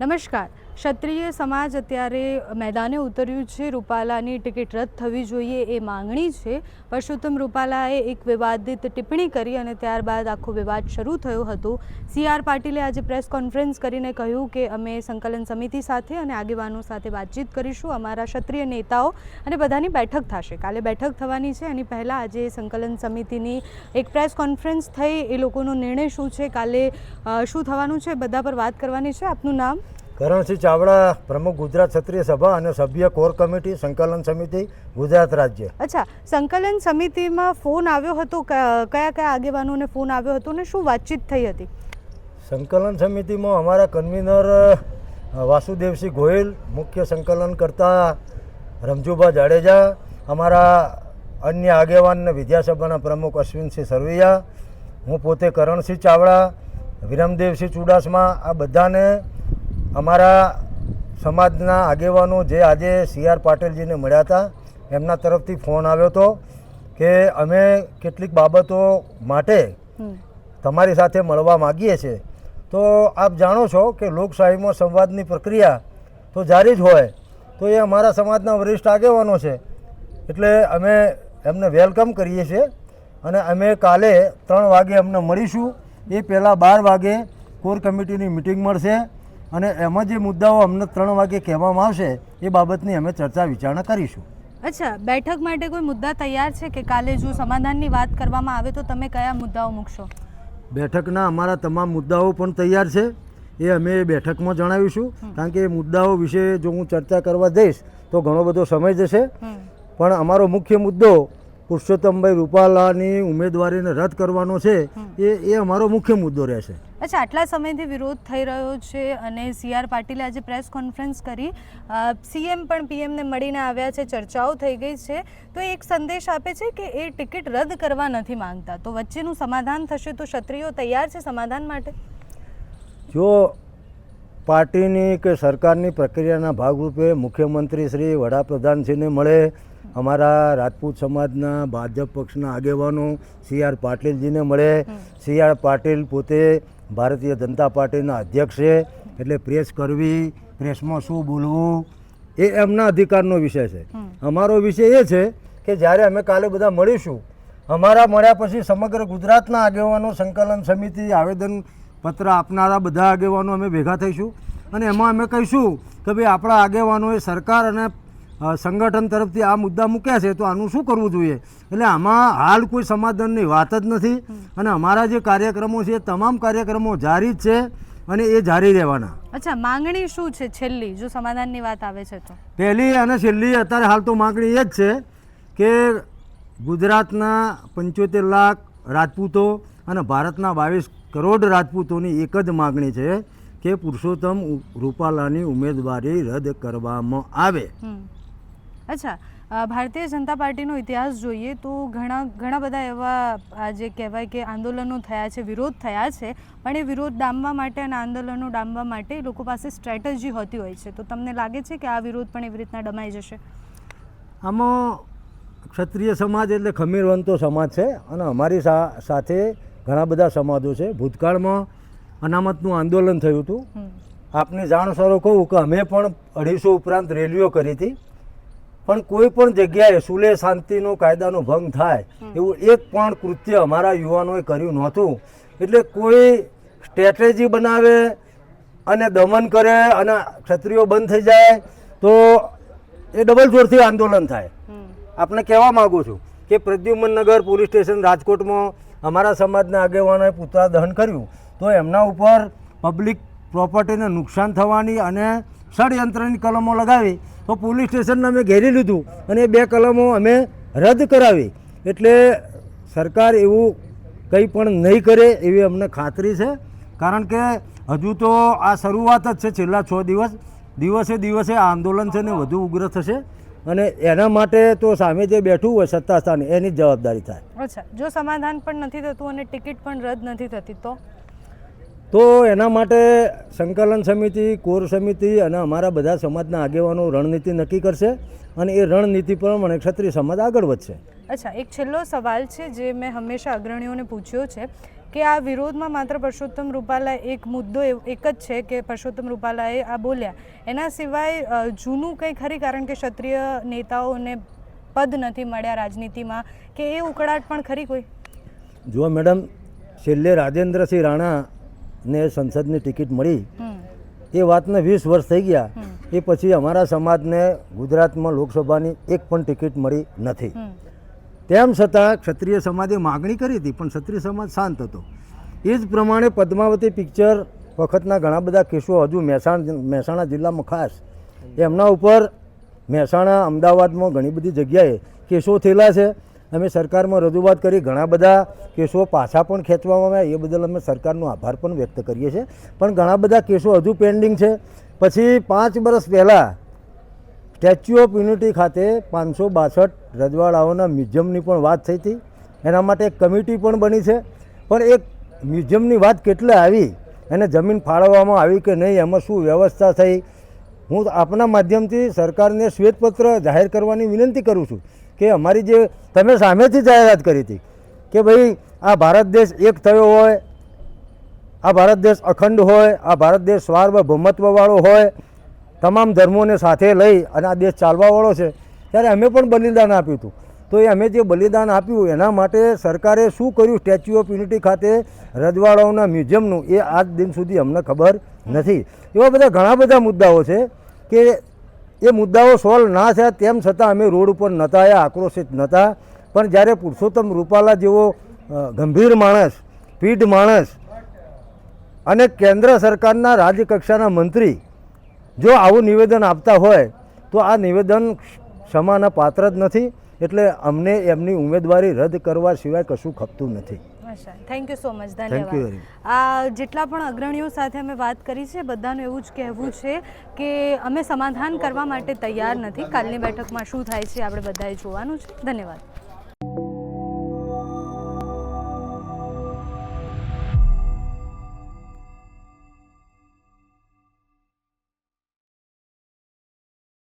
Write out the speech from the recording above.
નમસ્કાર. ક્ષત્રિય સમાજ અત્યારે મેદાને ઉતર્યું છે. રૂપાલાની ટિકિટ રદ થવી જોઈએ એ માંગણી છે. પરસોત્તમ રૂપાલાએ એક વિવાદિત ટિપ્પણી કરી અને ત્યારબાદ આખો વિવાદ શરૂ થયો હતો. સી આર પાટીલે આજે પ્રેસ કોન્ફરન્સ કરીને કહ્યું કે અમે સંકલન સમિતિ સાથે અને આગેવાનો સાથે વાતચીત કરીશું. અમારા ક્ષત્રિય નેતાઓ અને બધાની બેઠક થશે. કાલે બેઠક થવાની છે. એની પહેલાં આજે સંકલન સમિતિની એક પ્રેસ કોન્ફરન્સ થઈ. એ લોકોનો નિર્ણય શું છે? કાલે શું થવાનું છે? બધા પર વાત કરવાની છે. આપનું નામ? કરણસિંહ ચાવડા પ્રમુખ ગુજરાત ક્ષત્રિય સભા અને સભ્ય કોર કમિટી સંકલન સમિતિ ગુજરાત રાજ્ય. અચ્છા સંકલન સમિતિમાં ફોન આવ્યો હતો કયા કયા આગેવાનોને ફોન આવ્યો હતો ને શું વાતચીત થઈ હતી? સંકલન સમિતિમાં અમારા કન્વીનર વાસુદેવસિંહ ગોહિલ મુખ્ય સંકલન કરતા રમજુભા જાડેજા અમારા અન્ય આગેવાન વિદ્યાસભાના પ્રમુખ અશ્વિનસિંહ સરવૈયા હું પોતે કરણસિંહ ચાવડા વિરમદેવસિંહ ચુડાસમા આ બધાને અમારા સમાજના આગેવાનો જે આજે સી આર પાટીલજીને મળ્યા હતા એમના તરફથી ફોન આવ્યો હતો કે અમે કેટલીક બાબતો માટે તમારી સાથે મળવા માગીએ છીએ. તો આપ જાણો છો કે લોકશાહીમાં સંવાદની પ્રક્રિયા તો જારી જ હોય તો એ અમારા સમાજના વરિષ્ઠ આગેવાનો છે. એટલે અમે એમને વેલકમ કરીએ છીએ અને અમે કાલે ત્રણ વાગે અમને મળીશું. એ પહેલાં બાર વાગે કોર કમિટીની મિટિંગ મળશે. અને એમાં જે મુદ્દાઓ અમને ત્રણ વાગે કહેવામાં આવશે એ બાબતની અમે ચર્ચા વિચારણા કરીશું. અચ્છા બેઠક માટે કોઈ મુદ્દા તૈયાર છે કે કાલે જો સમાધાનની વાત કરવામાં આવે તો તમે કયા મુદ્દાઓ મૂકશો? બેઠકના અમારા તમામ મુદ્દાઓ પણ તૈયાર છે એ અમે બેઠકમાં જણાવીશું. કારણ કે એ મુદ્દાઓ વિશે જો હું ચર્ચા કરવા જઈશ તો ઘણો બધો સમય જશે. પણ અમારો મુખ્ય મુદ્દો પુરુષોત્તમભાઈ રૂપાલાની ઉમેદવારીને રદ કરવાનો છે એ એ અમારો મુખ્ય મુદ્દો રહેશે અચ્છા આટલા સમયથી વિરોધ થઈ રહ્યો છે અને સી આર પાટીલે આજે પ્રેસ કોન્ફરન્સ કરી. સીએમ પણ પીએમને મળીને આવ્યા છે ચર્ચાઓ થઈ ગઈ છે. તો એક સંદેશ આપે છે કે એ ટિકિટ રદ કરવા નથી માંગતા. તો વચ્ચેનું સમાધાન થશે તો ક્ષત્રિયો તૈયાર છે સમાધાન માટે? જો પાર્ટીની કે સરકારની પ્રક્રિયાના ભાગરૂપે મુખ્યમંત્રી શ્રી વડાપ્રધાનશ્રીને મળે અમારા રાજપૂત સમાજના ભાજપ પક્ષના આગેવાનો સી આર પાટીલજીને મળે. સી આર પાટીલ પોતે ભારતીય જનતા પાર્ટીના અધ્યક્ષ છે, એટલે પ્રેસ કરવી, પ્રેસમાં શું બોલવું, એ એમના અધિકારનો વિષય છે. અમારો વિષય એ છે કે જ્યારે અમે કાલે બધા મળીશું, અમારા મળ્યા પછી સમગ્ર ગુજરાતના આગેવાનો સંકલન સમિતિ, આવેદન પત્ર આપનારા બધા આગેવાનો અમે ભેગા થઈશું. અને એમાં અમે કહીશું કે ભાઈ આપણા આગેવાનોએ સરકાર અને સંગઠન તરફથી આ મુદ્દા મૂક્યા છે તો આનું શું કરવું જોઈએ? એટલે આમાં હાલ કોઈ સમાધાનની વાત જ નથી. અને અમારા જે કાર્યક્રમો છે એ તમામ કાર્યક્રમો જારી જ છે અને એ જારી રહેવાના. અચ્છા માંગણી શું છે છેલ્લી? જો સમાધાનની વાત આવે છે તો. પહેલી અને છેલ્લી અત્યારે હાલ તો માંગણી એ જ છે કે ગુજરાતના પંચોતેર લાખ રાજપૂતો અને ભારતના બાવીસ કરોડ રાજપૂતોની એક જ માગણી છે કે પુરુષોત્તમ રૂપાલાની ઉમેદવારી રદ કરવામાં આવે. અચ્છા ભારતીય જનતા પાર્ટીનો ઇતિહાસ જોઈએ તો ઘણા ઘણા બધા એવા આ જે કહેવાય કે આંદોલનો થયા છે વિરોધ થયા છે પણ એ વિરોધ ડામવા માટે અને આંદોલનો ડામવા માટે લોકો પાસે સ્ટ્રેટેજી હોતી હોય છે. તો તમને લાગે છે કે આ વિરોધ પણ એવી રીતના ડમાઈ જશે? આમાં ક્ષત્રિય સમાજ એટલે ખમીરવંતો સમાજ છે અને અમારી સાથે ઘણા બધા સમાજો છે. ભૂતકાળમાં અનામતનું આંદોલન થયું હતું. આપને જાણ સરો કહું કે અમે પણ અઢીસો ઉપરાંત રેલીઓ કરી હતી. પણ કોઈ પણ જગ્યાએ સુલે શાંતિનો કાયદાનો ભંગ થાય એવું એક પણ કૃત્ય અમારા યુવાનોએ કર્યું નહોતું. એટલે કોઈ સ્ટ્રેટેજી બનાવે અને દમન કરે અને ક્ષત્રિયો બંધ થઈ જાય તો એ ડબલ જોરથી આંદોલન થાય. આપણે આપને કહેવા માગું છું કે પ્રદ્યુમનનગર પોલીસ સ્ટેશન રાજકોટમાં અમારા સમાજના આગેવાનોએ પૂતળા દહન કર્યું. તો એમના ઉપર પબ્લિક પ્રોપર્ટીને નુકસાન થવાની અને ષડયંત્રની કલમો લગાવી. તો પોલીસ સ્ટેશનને અમે ઘેરી લીધું અને બે કલમો અમે રદ કરાવી. એટલે સરકાર એવું કંઈ પણ નહીં કરે એવી અમને ખાતરી છે. કારણ કે હજુ તો આ શરૂઆત જ છે છેલ્લા છ દિવસ. દિવસે દિવસે આ આંદોલન છે ને વધુ ઉગ્ર થશે. અને એના માટે તો સામે જે બેઠું હોય સત્તાસ્થાને એની જવાબદારી થાય. અચ્છા જો સમાધાન પણ નથી થતું અને ટિકિટ પણ રદ નથી થતી તો? તો એના માટે સંકલન સમિતિ કોર સમિતિ અને અમારા બધા સમાજના આગેવાનો રણનીતિ નક્કી કરશે અને એ રણનીતિ પ્રમાણે ક્ષત્રિય સમાજ આગળ વધશે. અચ્છા એક છેલ્લો સવાલ છે જે મેં હંમેશા અગ્રણીઓને પૂછ્યો છે. કે આ વિરોધમાં માત્ર પરસોત્તમ રૂપાલા એક મુદ્દો એક જ છે કે પરસોત્તમ રૂપાલાએ આ બોલ્યા. એના સિવાય જૂનું કંઈ ખરી? કારણ કે ક્ષત્રિય નેતાઓને પદ નથી મળ્યા રાજનીતિમાં. કે એ ઉકળાટ પણ ખરી કોઈ? જુઓ મેડમ છેલ્લે રાજેન્દ્રસિંહ રાણાને સંસદની ટિકિટ મળી. એ વાતને વીસ વર્ષ થઈ ગયા. એ પછી અમારા સમાજને ગુજરાતમાં લોકસભાની એક પણ ટિકિટ મળી નથી. તેમ છતાં ક્ષત્રિય સમાજે માગણી કરી હતી, પણ ક્ષત્રિય સમાજ શાંત હતો. એ જ પ્રમાણે પદ્માવતી પિક્ચર વખતના ઘણા બધા કેસો હજુ મહેસાણા મહેસાણા જિલ્લામાં ખાસ. એમના ઉપર મહેસાણા, અમદાવાદમાં ઘણી બધી જગ્યાએ કેસો થયેલા છે. અમે સરકારમાં રજૂઆત કરી, ઘણા બધા કેસો પાછા પણ ખેંચવામાં આવ્યા. એ બદલ અમે સરકારનો આભાર પણ વ્યક્ત કરીએ છીએ. પણ ઘણા બધા કેસો હજુ પેન્ડિંગ છે. પછી પાંચ વર્ષ પહેલાં સ્ટેચ્યુ ઓફ યુનિટી ખાતે પાંચસો બાસઠ રજવાડાઓના મ્યુઝિયમની પણ વાત થઈ હતી. એના માટે એક કમિટી પણ બની છે. પણ એક મ્યુઝિયમની વાત કેટલે આવી? એને જમીન ફાળવવામાં આવી કે નહીં? એમાં શું વ્યવસ્થા થઈ? હું આપના માધ્યમથી સરકારને શ્વેતપત્ર જાહેર કરવાની વિનંતી કરું છું કે અમારી જે તમે સામેથી જાહેરાત કરી હતી કે ભાઈ, આ ભારત દેશ એક થયો હોય, આ ભારત દેશ અખંડ હોય, આ ભારત દેશ સાર્વભૌમત્વવાળો હોય તમામ ધર્મોને સાથે લઈ અને આ દેશ ચાલવાવાળો છે, ત્યારે અમે પણ બલિદાન આપ્યું હતું. તો એ અમે જે બલિદાન આપ્યું, એના માટે સરકારે શું કર્યું? સ્ટેચ્યુ ઓફ યુનિટી ખાતે રજવાડાઓના મ્યુઝિયમનું એ આજ દિન સુધી અમને ખબર નથી. એવા બધા ઘણા બધા મુદ્દાઓ છે કે એ મુદ્દાઓ સોલ્વ ના થયા તેમ છતાં અમે રોડ ઉપર નહોતા આવ્યા, આક્રોશિત નહોતા. પણ જ્યારે પુરુષોત્તમ રૂપાલા જેવો ગંભીર માણસ, પીઢ માણસ અને કેન્દ્ર સરકારના રાજ્યકક્ષાના મંત્રી જો આવું નિવેદન આપતા હોય તો આ નિવેદન ક્ષમાના પાત્ર જ નથી એટલે અમને એમની ઉમેદવારી રદ કરવા સિવાય કશું ખપતું નથી. થેન્ક યુ સો મચ ધન્યવાદ. આ જેટલા પણ અગ્રણીઓ સાથે અમે વાત કરી છે બધાનું એવું જ કહેવું છે કે અમે સમાધાન કરવા માટે તૈયાર નથી. કાલની બેઠકમાં શું થાય છે આપણે બધાએ જોવાનું છે. ધન્યવાદ.